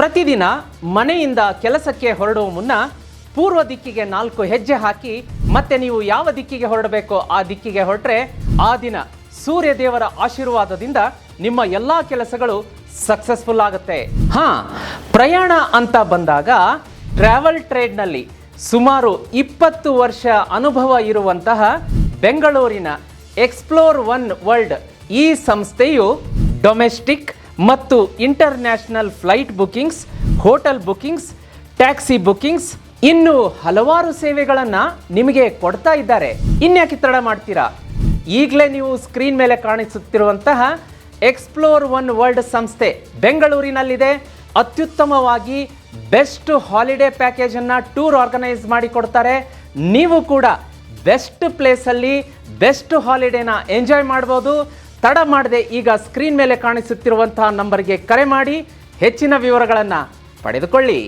ಪ್ರತಿದಿನ ಮನೆಯಿಂದ ಕೆಲಸಕ್ಕೆ ಹೊರಡುವ ಮುನ್ನ ಪೂರ್ವ ದಿಕ್ಕಿಗೆ ನಾಲ್ಕು ಹೆಜ್ಜೆ ಹಾಕಿ ಮತ್ತೆ ನೀವು ಯಾವ ದಿಕ್ಕಿಗೆ ಹೊರಡಬೇಕೋ ಆ ದಿಕ್ಕಿಗೆ ಹೊರಟ್ರೆ ಆ ದಿನ ಸೂರ್ಯ ದೇವರ ಆಶೀರ್ವಾದದಿಂದ ನಿಮ್ಮ ಎಲ್ಲಾ ಕೆಲಸಗಳು ಸಕ್ಸಸ್ಫುಲ್ ಆಗುತ್ತೆ. ಹಾ, ಪ್ರಯಾಣ ಅಂತ ಬಂದಾಗ ಟ್ರಾವೆಲ್ ಟ್ರೇಡ್ನಲ್ಲಿ ಸುಮಾರು ಇಪ್ಪತ್ತು ವರ್ಷ ಅನುಭವ ಇರುವಂತಹ ಬೆಂಗಳೂರಿನ ಎಕ್ಸ್ಪ್ಲೋರ್ ಒನ್ ವರ್ಲ್ಡ್ ಈ ಸಂಸ್ಥೆಯು ಡೊಮೆಸ್ಟಿಕ್ ಮತ್ತು international flight bookings hotel bookings taxi bookings ಇನ್ನು ಹಲವಾರು ಸೇವೆಗಳನ್ನು ನಿಮಗೆ ಕೊಡ್ತಾ ಇದ್ದಾರೆ. ಇನ್ಯಾಕೆ ತಡ ಮಾಡ್ತೀರಾ? ಈಗಲೇ ನೀವು ಸ್ಕ್ರೀನ್ ಮೇಲೆ ಕಾಣಿಸುತ್ತಿರುವಂತಹ ಎಕ್ಸ್ಪ್ಲೋರ್ ಒನ್ ವರ್ಲ್ಡ್ ಸಂಸ್ಥೆ ಬೆಂಗಳೂರಿನಲ್ಲಿದೆ. ಅತ್ಯುತ್ತಮವಾಗಿ ಬೆಸ್ಟ್ ಹಾಲಿಡೇ ಪ್ಯಾಕೇಜನ್ನು ಟೂರ್ ಆರ್ಗನೈಸ್ ಮಾಡಿ ಕೊಡ್ತಾರೆ. ನೀವು ಕೂಡ ಬೆಸ್ಟ್ ಪ್ಲೇಸಲ್ಲಿ ಬೆಸ್ಟ್ ಹಾಲಿಡೇನ ಎಂಜಾಯ್ ಮಾಡ್ಬೋದು. ತಡ ಮಾಡದೆ ಈಗ ಸ್ಕ್ರೀನ್ ಮೇಲೆ ಕಾಣಿಸುತ್ತಿರುವಂತಹ ನಂಬರ್ಗೆ ಕರೆ ಮಾಡಿ ಹೆಚ್ಚಿನ ವಿವರಗಳನ್ನು ಪಡೆದುಕೊಳ್ಳಿ.